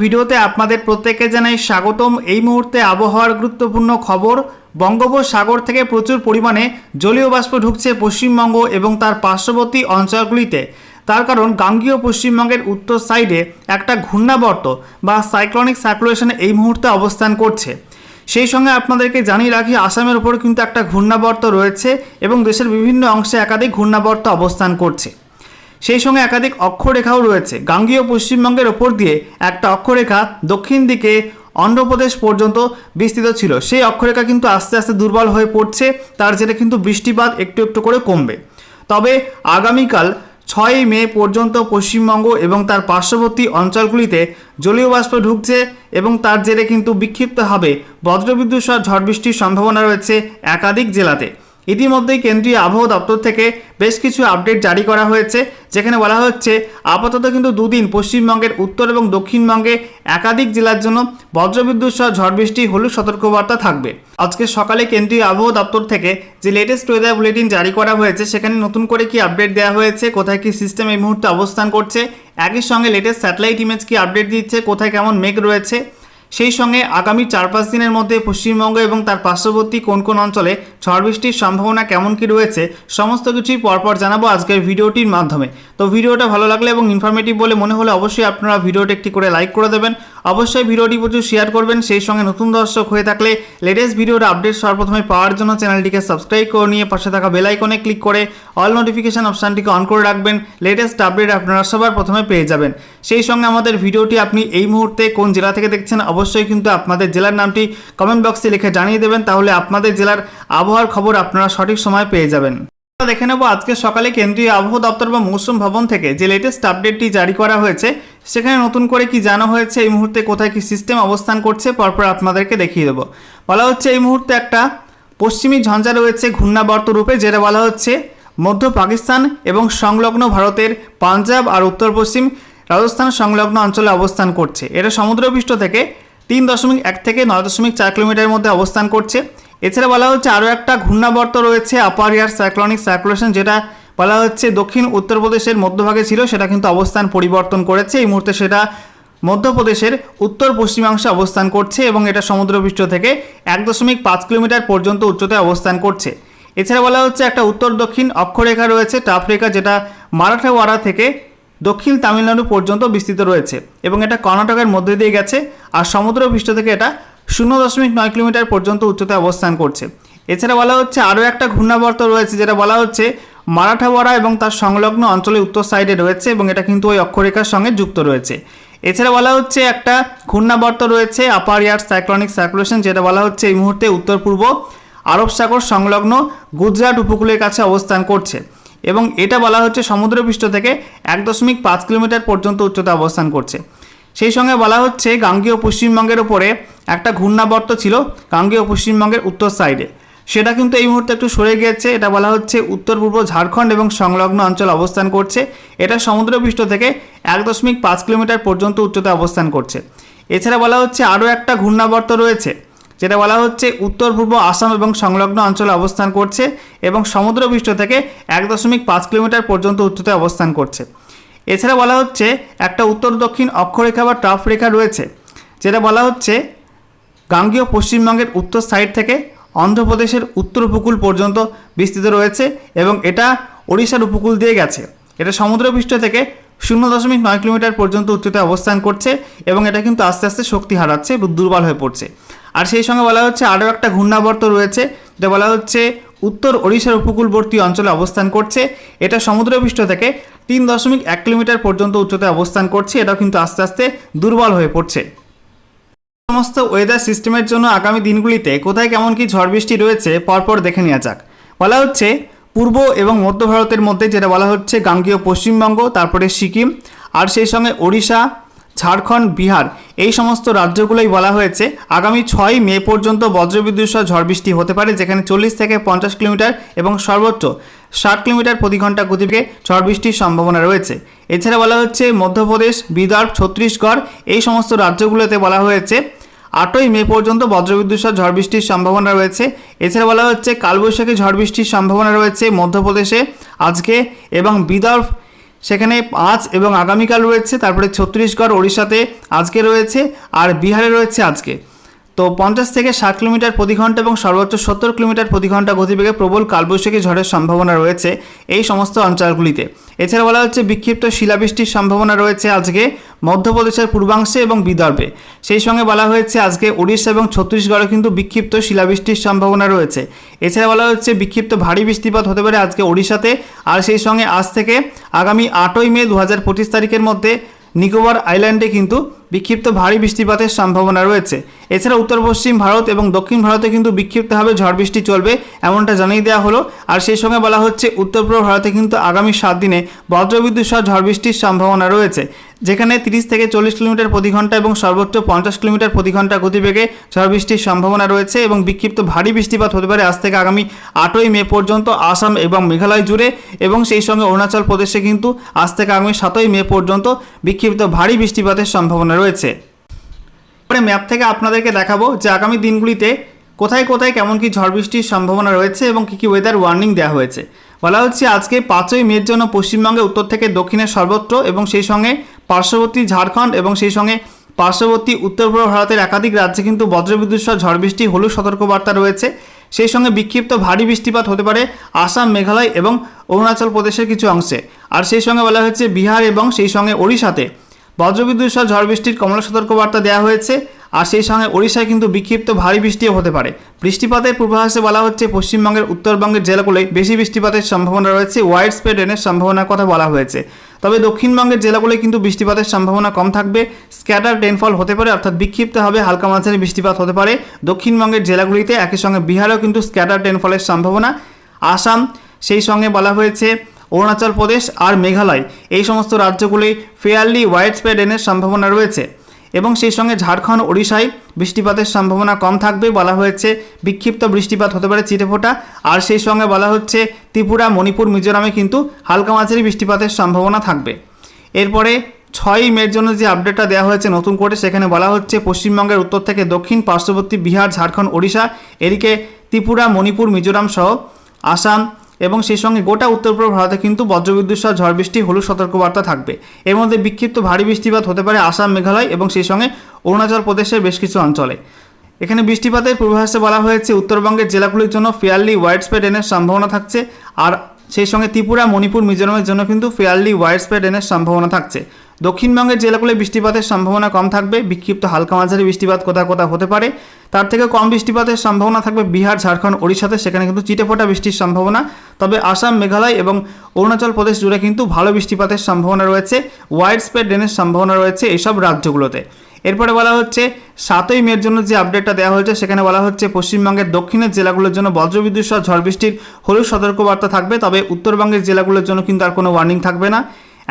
ভিডিওতে আপনাদের প্রত্যেককে জানাই স্বাগতম। এই মুহূর্তে আবহাওয়ার গুরুত্বপূর্ণ খবর, বঙ্গোপসাগর থেকে প্রচুর পরিমাণে জলীয় বাষ্প ঢুকছে পশ্চিমবঙ্গ এবং তার পার্শ্ববর্তী অঞ্চলগুলিতে। তার কারণ গাঙ্গীয় পশ্চিমবঙ্গের উত্তর সাইডে একটা ঘূর্ণাবর্ত বা সাইক্লনিক সার্কুলেশন এই মুহূর্তে অবস্থান করছে। সেই সঙ্গে আপনাদেরকে জানিয়ে রাখি, আসামের ওপর কিন্তু একটা ঘূর্ণাবর্ত রয়েছে এবং দেশের বিভিন্ন অংশে একাধিক ঘূর্ণাবর্ত অবস্থান করছে। সেই সঙ্গে একাধিক অক্ষরেখাও রয়েছে। গাঙ্গীয় পশ্চিমবঙ্গের ওপর দিয়ে একটা অক্ষরেখা দক্ষিণ দিকে অন্ধ্রপ্রদেশ পর্যন্ত বিস্তৃত ছিল। সেই অক্ষরেখা কিন্তু আস্তে আস্তে দুর্বল হয়ে পড়ছে। তার জেরে কিন্তু বৃষ্টিপাত একটু একটু করে কমবে। তবে আগামীকাল ছয়ই মে পর্যন্ত পশ্চিমবঙ্গ এবং তার পার্শ্ববর্তী অঞ্চলগুলিতে জলীয় বাষ্প ঢুকছে এবং তার জেরে কিন্তু বিক্ষিপ্তভাবে বজ্রবিদ্যুৎ সহ ঝড় বৃষ্টির সম্ভাবনা রয়েছে একাধিক জেলাতে। ইতিমধ্যেই কেন্দ্রীয় আবহাওয়া দপ্তর থেকে বেশ কিছু আপডেট জারি করা হয়েছে, যেখানে বলা হচ্ছে আপাতত কিন্তু দুদিন পশ্চিমবঙ্গের উত্তর এবং দক্ষিণবঙ্গে একাধিক জেলার জন্য বজ্রবিদ্যুৎ সহ ঝড় বৃষ্টি, হলুদ সতর্কবার্তা থাকবে। আজকে সকালে কেন্দ্রীয় আবহাওয়া দপ্তর থেকে যে লেটেস্ট ওয়েদার বুলেটিন জারি করা হয়েছে, সেখানে নতুন করে কি আপডেট দেওয়া হয়েছে, কোথায় কি সিস্টেম এই মুহূর্তে অবস্থান করছে, একই সঙ্গে লেটেস্ট স্যাটেলাইট ইমেজ কি আপডেট দিচ্ছে, কোথায় কেমন মেঘ রয়েছে সেই সঙ্গে আগামী চার পাঁচ দিনের মধ্যে পশ্চিমবঙ্গ এবং তার পার্শ্ববর্তী কোন কোন অঞ্চলে ঝড় বৃষ্টির সম্ভাবনা কেমন কি রয়েছে, সমস্ত কিছুই পরপর জানাব আজকের ভিডিওটির মাধ্যমে। তো ভিডিওটা ভালো লাগলে এবং ইনফরমেটিভ বলে মনে হলে অবশ্যই আপনারা ভিডিওটি একটি করে লাইক করে দেবেন। অবশ্যই ভিডিওটি প্রচুর শেয়ার করবেন। সেই সঙ্গে নতুন দর্শক হয়ে থাকলে লেটেস্ট ভিডিওর আপডেট সর্বপ্রথমে পাওয়ার জন্য চ্যানেলটিকে সাবস্ক্রাইব করে নিয়ে পাশে থাকা বেল আইকনে ক্লিক করে অল নোটিফিকেশন অপশানটিকে অন করে রাখবেন। লেটেস্ট আপডেট আপনারা সবার প্রথমে পেয়ে যাবেন। সেই সঙ্গে আমাদের ভিডিওটি আপনি এই মুহূর্তে কোন জেলা থেকে দেখছেন অবশ্যই কিন্তু আপনাদের জেলার নামটি কমেন্ট বক্সে লিখে জানিয়ে দেবেন। তাহলে আপনাদের জেলার আবহাওয়ার খবর আপনারা সঠিক সময় পেয়ে যাবেন। দেখে নেব আজকে সকালে কেন্দ্রীয় আবহাওয়া দপ্তর বা মৌসুম ভবন থেকে যে লেটেস্ট আপডেটটি জারি করা হয়েছে সেখানে নতুন করে কি জানা হয়েছে এই মুহূর্তে কোথায় কি সিস্টেম অবস্থান করছে, পরপর আপনাদেরকে দেখিয়ে দেবো। বলা হচ্ছে এই মুহূর্তে একটা পশ্চিমী ঝঞ্ঝা রয়েছে ঘূর্ণাবর্ত রূপে, যেটা বলা হচ্ছে মধ্য পাকিস্তান এবং সংলগ্ন ভারতের পাঞ্জাব আর উত্তর পশ্চিম রাজস্থান সংলগ্ন অঞ্চলে অবস্থান করছে। এটা সমুদ্রপৃষ্ঠ থেকে তিন দশমিক এক থেকে নয় দশমিক চার কিলোমিটারের মধ্যে অবস্থান করছে। এছাড়া বলা হচ্ছে আরও একটা ঘূর্ণাবর্ত রয়েছে আপার ইয়ার সাইক্লনিক সার্কুলেশন, যেটা বলা হচ্ছে দক্ষিণ উত্তরপ্রদেশের মধ্যভাগে ছিল, সেটা কিন্তু অবস্থান পরিবর্তন করেছে। এই মুহূর্তে সেটা মধ্যপ্রদেশের উত্তর পশ্চিমাংশে অবস্থান করছে এবং এটা সমুদ্রপৃষ্ঠ থেকে এক দশমিক পাঁচ কিলোমিটার পর্যন্ত উচ্চতায় অবস্থান করছে। এছাড়া বলা হচ্ছে একটা উত্তর দক্ষিণ অক্ষরেখা রয়েছে টাফরেখা যেটা মারাঠাওয়াড়া থেকে দক্ষিণ তামিলনাড়ু পর্যন্ত বিস্তৃত রয়েছে এবং এটা কর্ণাটকের মধ্যে দিয়ে গেছে আর সমুদ্রপৃষ্ঠ থেকে এটা শূন্য দশমিক নয় কিলোমিটার পর্যন্ত উচ্চতায় অবস্থান করছে। এছাড়া বলা হচ্ছে আরও একটা ঘূর্ণাবর্ত রয়েছে, যেটা বলা হচ্ছে মারাঠাওয়াড়া এবং তার সংলগ্ন অঞ্চলের উত্তর সাইডে রয়েছে এবং এটা কিন্তু ওই অক্ষরেখার সঙ্গে যুক্ত রয়েছে। এছাড়া বলা হচ্ছে একটা ঘূর্ণাবর্ত রয়েছে, আপার ইয়ার সাইক্লনিক সার্কুলেশন, যেটা বলা হচ্ছে এই মুহূর্তে উত্তর পূর্ব আরব সাগর সংলগ্ন গুজরাট উপকূলের কাছে অবস্থান করছে এবং এটা বলা হচ্ছে সমুদ্রপৃষ্ঠ থেকে এক দশমিক পাঁচ কিলোমিটার পর্যন্ত উচ্চতা অবস্থান করছে। সেই সঙ্গে বলা হচ্ছে গাঙ্গীয় পশ্চিমবঙ্গের ওপরে একটা ঘূর্ণাবর্ত ছিল গাঙ্গীয় পশ্চিমবঙ্গের উত্তর সাইডে। সেটা কিন্তু এই মুহূর্তে একটু সরে গিয়েছে। এটা বলা হচ্ছে উত্তর, পূর্ব ঝাড়খণ্ড এবং সংলগ্ন অঞ্চল অবস্থান করছে। এটা সমুদ্রপৃষ্ঠ থেকে এক দশমিক পাঁচ কিলোমিটার পর্যন্ত উচ্চতায় অবস্থান করছে। এছাড়া বলা হচ্ছে আরও একটা ঘূর্ণাবর্ত রয়েছে, যেটা বলা হচ্ছে উত্তর, পূর্ব আসাম এবং সংলগ্ন অঞ্চলে অবস্থান করছে এবং সমুদ্রপৃষ্ঠ থেকে এক দশমিক পাঁচ কিলোমিটার পর্যন্ত উচ্চতায় অবস্থান করছে। এছাড়া বলা হচ্ছে একটা উত্তর, দক্ষিণ অক্ষরেখা বা ট্রাফ রেখা রয়েছে, যেটা বলা হচ্ছে গাঙ্গীয় পশ্চিমবঙ্গের উত্তর সাইড থেকে অন্ধ্রপ্রদেশের উত্তর উপকূল পর্যন্ত বিস্তৃত রয়েছে এবং এটা ওড়িশার উপকূল দিয়ে গেছে। এটা সমুদ্রপৃষ্ঠ থেকে শূন্য দশমিক নয় কিলোমিটার পর্যন্ত উচ্চতায় অবস্থান করছে এবং এটা কিন্তু আস্তে আস্তে শক্তি হারাচ্ছে দুর্বল হয়ে পড়ছে। আর সেই সঙ্গে বলা হচ্ছে আরও একটা ঘূর্ণাবর্ত রয়েছে, যেটা বলা হচ্ছে উত্তর ওড়িশার উপকূলবর্তী অঞ্চলে অবস্থান করছে। এটা সমুদ্রপৃষ্ঠ থেকে তিন দশমিক এক কিলোমিটার পর্যন্ত উচ্চতায় অবস্থান করছে, এটাও কিন্তু আস্তে আস্তে দুর্বল হয়ে পড়ছে। সমস্ত ওয়েদার সিস্টেমের জন্য আগামী দিনগুলিতে কোথায় কেমন কি ঝড় বৃষ্টি রয়েছে পরপর দেখে নেওয়া যাক। বলা হচ্ছে, পূর্ব এবং মধ্য ভারতের মধ্যে যেটা বলা হচ্ছে গাঙ্গীয় পশ্চিমবঙ্গ, তারপরে সিকিম, আর সেই সঙ্গে ওড়িশা, ঝাড়খণ্ড, বিহার, এই সমস্ত রাজ্যগুলোই বলা হয়েছে আগামী ছয় মে পর্যন্ত বজ্রবিদ্যুৎ সহ ঝড় বৃষ্টি হতে পারে, যেখানে চল্লিশ থেকে পঞ্চাশ কিলোমিটার এবং সর্বোচ্চ ষাট কিলোমিটার প্রতি ঘণ্টা গতিবেগে ঝড় বৃষ্টির সম্ভাবনা রয়েছে। এছাড়া বলা হচ্ছে, মধ্যপ্রদেশ, বিদর্ভ, ছত্তিশগড়, এই সমস্ত রাজ্যগুলোতে বলা হয়েছে আটই মে পর্যন্ত বজ্রবিদ্যুৎ সহ ঝড় বৃষ্টির সম্ভাবনা রয়েছে। এছাড়া বলা হচ্ছে, কালবৈশাখী ঝড় বৃষ্টির সম্ভাবনা রয়েছে মধ্যপ্রদেশে আজকে এবং বিদর্ভ সেখানে আজ এবং আগামীকাল রয়েছে। তারপরে ছত্তিশগড়, ওড়িশাতে আজকে রয়েছে আর বিহারে রয়েছে আজকে। তো পঞ্চাশ থেকে ষাট কিলোমিটার প্রতি ঘণ্টা এবং সর্বোচ্চ সত্তর কিলোমিটার প্রতি ঘণ্টা গতিবেগে প্রবল কালবৈশাখী ঝড়ের সম্ভাবনা রয়েছে এই সমস্ত অঞ্চলগুলিতে। এছাড়া বলা হচ্ছে বিক্ষিপ্ত শিলাবৃষ্টির সম্ভাবনা রয়েছে আজকে মধ্যপ্রদেশের পূর্বাংশে এবং বিদর্ভে। সেই সঙ্গে বলা হয়েছে আজকে উড়িষ্যা এবং ছত্তিশগড়ে কিন্তু বিক্ষিপ্ত শিলাবৃষ্টির সম্ভাবনা রয়েছে। এছাড়া বলা হচ্ছে বিক্ষিপ্ত ভারী বৃষ্টিপাত হতে পারে আজকে ওড়িশাতে আর সেই সঙ্গে আজ থেকে আগামী আটই মে দু হাজার পঁচিশ তারিখের মধ্যে নিকোবর আইল্যান্ডে কিন্তু বিক্ষিপ্ত ভারী বৃষ্টিপাতের সম্ভাবনা রয়েছে। এছাড়া উত্তর পশ্চিম ভারত এবং দক্ষিণ ভারতে কিন্তু বিক্ষিপ্তভাবে ঝড় বৃষ্টি চলবে এমনটা জানিয়ে দেওয়া হলো। আর সেই সঙ্গে বলা হচ্ছে উত্তর পূর্ব ভারতে কিন্তু আগামী সাত দিনে বজ্রবিদ্যুৎ সহ ঝড় বৃষ্টির সম্ভাবনা রয়েছে। যেখানে তিরিশ থেকে চল্লিশ কিলোমিটার প্রতি ঘণ্টা এবং সর্বোচ্চ পঞ্চাশ কিলোমিটার প্রতি ঘণ্টা গতিবেগে ঝড় বৃষ্টির সম্ভাবনা রয়েছে এবং বিক্ষিপ্ত ভারী বৃষ্টিপাত হতে পারে আজ থেকে আগামী আটই মে পর্যন্ত আসাম এবং মেঘালয় জুড়ে এবং সেই সঙ্গে অরুণাচল প্রদেশে কিন্তু আজ থেকে আগামী সাতই মে পর্যন্ত বিক্ষিপ্ত ভারী বৃষ্টিপাতের সম্ভাবনা রয়েছে। পরে ম্যাপ থেকে আপনাদেরকে দেখাবো যে আগামী দিনগুলিতে কোথায় কোথায় কেমন কি ঝড় বৃষ্টির সম্ভাবনা রয়েছে এবং কী কী ওয়েদার ওয়ার্নিং দেওয়া হয়েছে। বলা হচ্ছে আজকে পাঁচই মের জন্য পশ্চিমবঙ্গে উত্তর থেকে দক্ষিণের সর্বত্র এবং সেই সঙ্গে পার্শ্ববর্তী ঝাড়খণ্ড এবং সেই সঙ্গে পার্শ্ববর্তী উত্তর পূর্ব ভারতের একাধিক রাজ্যে কিন্তু বজ্রবিদ্যুৎ সহ ঝড় বৃষ্টি, হলুদ সতর্কবার্তা রয়েছে। সেই সঙ্গে বিক্ষিপ্ত ভারী বৃষ্টিপাত হতে পারে আসাম, মেঘালয় এবং অরুণাচল প্রদেশের কিছু অংশে। আর সেই সঙ্গে বলা হয়েছে বিহার এবং সেই সঙ্গে ওড়িশাতে বজ্রবিদ্যুৎ সহ ঝড় বৃষ্টির কমলা সতর্কবার্তা দেওয়া হয়েছে। আর সেই সঙ্গে ওড়িশায় কিন্তু বিক্ষিপ্ত ভারী বৃষ্টিও হতে পারে। বৃষ্টিপাতের পূর্বাভাসে বলা হচ্ছে, পশ্চিমবঙ্গের উত্তরবঙ্গের জেলাগুলোয় বেশি বৃষ্টিপাতের সম্ভাবনা রয়েছে ওয়াইড স্প্রেড রেনের সম্ভাবনার কথা বলা হয়েছে। তবে দক্ষিণবঙ্গের জেলাগুলোয় কিন্তু বৃষ্টিপাতের সম্ভাবনা কম থাকবে স্ক্যাটার রেনফল হতে পারে, অর্থাৎ বিক্ষিপ্ত হবে, হালকা মাঝারি বৃষ্টিপাত হতে পারে। দক্ষিণবঙ্গের জেলাগুলিতে একই সঙ্গে বিহারেও কিন্তু স্ক্যাটার রেনফলের সম্ভাবনা। আসাম, সেই সঙ্গে বলা হয়েছে, অরুণাচল প্রদেশ আর মেঘালয়। এই সমস্ত রাজ্যগুলি ফেয়ারলি ওয়াইড স্প্রেড রেনের সম্ভাবনা রয়েছে। এবং সেই সঙ্গে ঝাড়খণ্ড ওড়িশায় বৃষ্টিপাতের সম্ভাবনা কম থাকবে বলা হয়েছে। বিক্ষিপ্ত বৃষ্টিপাত হতে পারে চিটেফোঁটা আর সেই সঙ্গে বলা হচ্ছে, ত্রিপুরা, মণিপুর, মিজোরামে কিন্তু হালকা মাঝারি বৃষ্টিপাতের সম্ভাবনা থাকবে। এরপরে ছয়ই মের জন্য যে আপডেটটা দেওয়া হয়েছে নতুন করে সেখানে বলা হচ্ছে, পশ্চিমবঙ্গের উত্তর থেকে দক্ষিণ, পার্শ্ববর্তী বিহার, ঝাড়খণ্ড, ওড়িশা, এদিকে ত্রিপুরা, মণিপুর, মিজোরাম সহ আসাম এবং সেই সঙ্গে গোটা উত্তর পূর্ব ভারতে কিন্তু বজ্রবিদ্যুৎ সহ ঝড় বৃষ্টি, হলুদ সতর্কবার্তা থাকবে। এর মধ্যে বিক্ষিপ্ত ভারী বৃষ্টিপাত হতে পারে আসাম, মেঘালয় এবং সেই সঙ্গে অরুণাচল প্রদেশের বেশ কিছু অঞ্চলে। এখানে বৃষ্টিপাতের পূর্বাভাসে বলা হয়েছে, উত্তরবঙ্গের জেলাগুলির জন্য ফেয়ারলি ওয়াইড স্প্রেড এনের সম্ভাবনা থাকছে। আর সেই সঙ্গে ত্রিপুরা, মণিপুর, মিজোরামের জন্য কিন্তু ফেয়ারলি ওয়াইড স্প্রেড রেনের সম্ভাবনা থাকছে। দক্ষিণবঙ্গের জেলাগুলোয় বৃষ্টিপাতের সম্ভাবনা কম থাকবে, বিক্ষিপ্ত হালকা মাঝারি বৃষ্টিপাত কোথাও কোথাও হতে পারে। তার থেকে কম বৃষ্টিপাতের সম্ভাবনা থাকবে বিহার, ঝাড়খণ্ড, ওড়িশাতে, সেখানে কিন্তু চিটেফোঁটা বৃষ্টির সম্ভাবনা। তবে আসাম, মেঘালয় এবং অরুণাচল প্রদেশ জুড়ে কিন্তু ভালো বৃষ্টিপাতের সম্ভাবনা রয়েছে ওয়াইড স্প্রেড রেনের সম্ভাবনা রয়েছে এইসব রাজ্যগুলোতে। এরপরে বলা হচ্ছে, সাতই মের জন্য যে আপডেটটা দেওয়া হয়েছে, সেখানে বলা হচ্ছে পশ্চিমবঙ্গের দক্ষিণের জেলাগুলোর জন্য বজ্রবিদ্যুৎ সহ ঝড় বৃষ্টির হলুদ সতর্কবার্তা থাকবে, তবে উত্তরবঙ্গের জেলাগুলোর জন্য কিন্তু আর কোনো ওয়ার্নিং থাকবে না।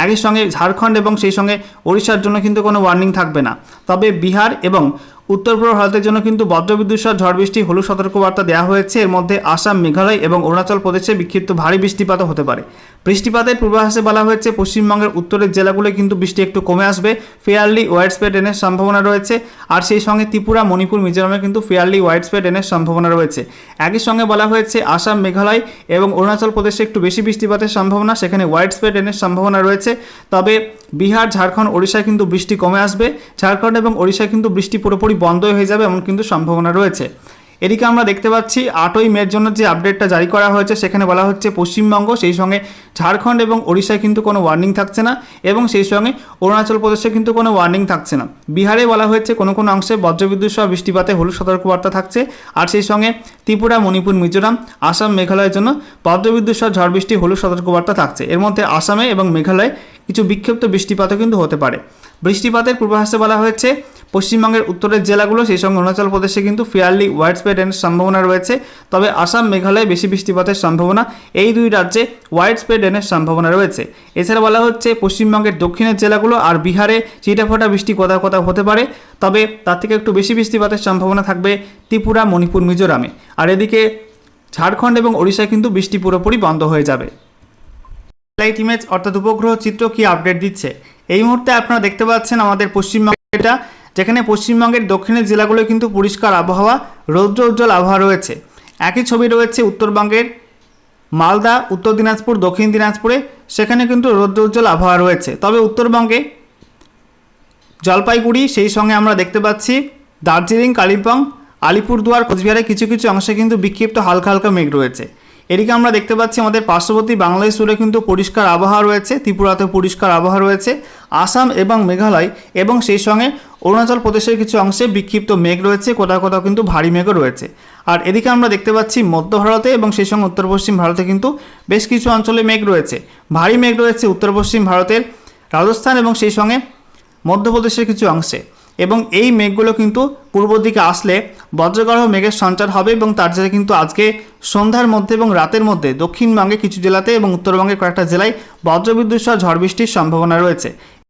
একই সঙ্গে ঝাড়খণ্ড এবং সেই সঙ্গে ওড়িশার জন্য কিন্তু কোনো ওয়ার্নিং থাকবে না। তবে বিহার এবং উত্তর পূর্ব ভারতের জন্য কিন্তু বজ্রবিদ্যুৎ সহ ঝড় বৃষ্টি, হলুদ সতর্কবার্তা দেওয়া হয়েছে। এর মধ্যে আসাম, মেঘালয় এবং অরুণাচল প্রদেশে বিক্ষিপ্ত ভারী বৃষ্টিপাতও হতে পারে। বৃষ্টিপাতের পূর্বাভাসে বলা হয়েছে, পশ্চিমবঙ্গের উত্তরের জেলাগুলোয় কিন্তু বৃষ্টি একটু কমে আসবে। ফেয়ারলি ওয়াইড স্প্রেড রেনের সম্ভাবনা রয়েছে। আর সেই সঙ্গে ত্রিপুরা, মণিপুর, মিজোরামে কিন্তু ফেয়ারলি ওয়াইড স্প্রেড রেনের সম্ভাবনা রয়েছে। একই সঙ্গে বলা হয়েছে, আসাম, মেঘালয় এবং অরুণাচল প্রদেশে একটু বেশি বৃষ্টিপাতের সম্ভাবনা, সেখানে ওয়াইড স্প্রেড রেনের সম্ভাবনা রয়েছে। তবে বিহার, ঝাড়খণ্ড, ওড়িশায় কিন্তু বৃষ্টি কমে আসবে। ঝাড়খণ্ড এবং ওড়িশায় কিন্তু বৃষ্টি পুরোপুরি বন্ধ হয়ে যাবে এমন কিন্তু সম্ভাবনা রয়েছে। এদিকে আমরা দেখতে পাচ্ছি আটই মের জন্য যে আপডেটটা জারি করা হয়েছে, সেখানে বলা হচ্ছে পশ্চিমবঙ্গ, সেই সঙ্গে ঝাড়খণ্ড এবং ওড়িশায় কিন্তু কোনো ওয়ার্নিং থাকছে না এবং সেই সঙ্গে অরুণাচল প্রদেশে কিন্তু কোনো ওয়ার্নিং থাকছে না। বিহারে বলা হয়েছে কোনো কোনো অংশে বজ্রবিদ্যুৎ সহ বৃষ্টিপাতে হলুদ সতর্কবার্তা থাকছে আর সেই সঙ্গে ত্রিপুরা, মণিপুর, মিজোরাম, আসাম, মেঘালয়ের জন্য বজ্রবিদ্যুৎ সহ ঝড় বৃষ্টি, হলুদ সতর্কবার্তা থাকছে। এর মধ্যে আসামে এবং মেঘালয়ে কিছু বিক্ষিপ্ত বৃষ্টিপাতও কিন্তু হতে পারে। বৃষ্টিপাতের পূর্বাভাসে বলা হয়েছে, পশ্চিমবঙ্গের উত্তরের জেলাগুলো, সেই সঙ্গে অরুণাচল প্রদেশে কিন্তু ফেয়ারলি ওয়াইড স্প্রেড সম্ভাবনা রয়েছে। তবে আসাম, মেঘালয়ে বেশি বৃষ্টিপাতের সম্ভাবনা। এই দুই রাজ্যে ওয়াইড স্প্রেড রেনের সম্ভাবনা রয়েছে। এছাড়া বলা হচ্ছে, পশ্চিমবঙ্গের দক্ষিণের জেলাগুলো আর বিহারে চিটাফোটা বৃষ্টি কোথাও কোথাও হতে পারে, তবে তার থেকে একটু বেশি বৃষ্টিপাতের সম্ভাবনা থাকবে ত্রিপুরা, মণিপুর, মিজোরামে। আর এদিকে ঝাড়খণ্ড এবং ওড়িশায় কিন্তু বৃষ্টি পুরোপুরি বন্ধ হয়ে যাবে। স্যাটেলাইট ইমেজ অর্থাৎ উপগ্রহ চিত্র কি আপডেট দিচ্ছে? এই মুহূর্তে আপনারা দেখতে পাচ্ছেন আমাদের পশ্চিমবঙ্গেটা যেখানে পশ্চিমবঙ্গের দক্ষিণের জেলাগুলো কিন্তু পরিষ্কার আবহাওয়া, রৌদ্র উজ্জ্বল আবহাওয়া রয়েছে। একই ছবি রয়েছে উত্তরবঙ্গের মালদা, উত্তর দিনাজপুর, দক্ষিণ দিনাজপুরে। সেখানে কিন্তু রৌদ্রোজ্জ্বল আবহাওয়া রয়েছে। তবে উত্তরবঙ্গে জলপাইগুড়ি, সেই সঙ্গে আমরা দেখতে পাচ্ছি দার্জিলিং, কালিম্পং, আলিপুরদুয়ার কোচবিহারে কিছু কিছু অংশে কিন্তু বিক্ষিপ্ত হালকা হালকা মেঘ রয়েছে। এদিকে আমরা দেখতে পাচ্ছি আমাদের পার্শ্ববর্তী বাংলাদেশ জুড়ে কিন্তু পরিষ্কার আবহাওয়া রয়েছে ত্রিপুরাতে পরিষ্কার আবহাওয়া রয়েছে, আসাম এবং মেঘালয় এবং সেই সঙ্গে অরুণাচল প্রদেশের কিছু অংশে বিক্ষিপ্ত মেঘ রয়েছে, কোথাও কোথাও কিন্তু ভারী মেঘও রয়েছে। আর এদিকে আমরা দেখতে পাচ্ছি মধ্য ভারতে এবং সেই সঙ্গে উত্তর পশ্চিম ভারতে কিন্তু বেশ কিছু অঞ্চলে মেঘ রয়েছে। ভারী মেঘ রয়েছে উত্তর পশ্চিম ভারতের রাজস্থান এবং সেই সঙ্গে মধ্যপ্রদেশের কিছু অংশে। এবং এই মেঘগুলো কিন্তু পূর্ব দিকে আসলে বজ্রগর্ভ মেঘের সঞ্চার হবে এবং তার জেরে কিন্তু আজকে সন্ধ্যার মধ্যে এবং রাতের মধ্যে দক্ষিণবঙ্গে কিছু জেলাতে এবং উত্তরবঙ্গের কয়েকটা জেলায় বজ্রবিদ্যুৎ সহ ঝড় বৃষ্টির সম্ভাবনা রয়েছে।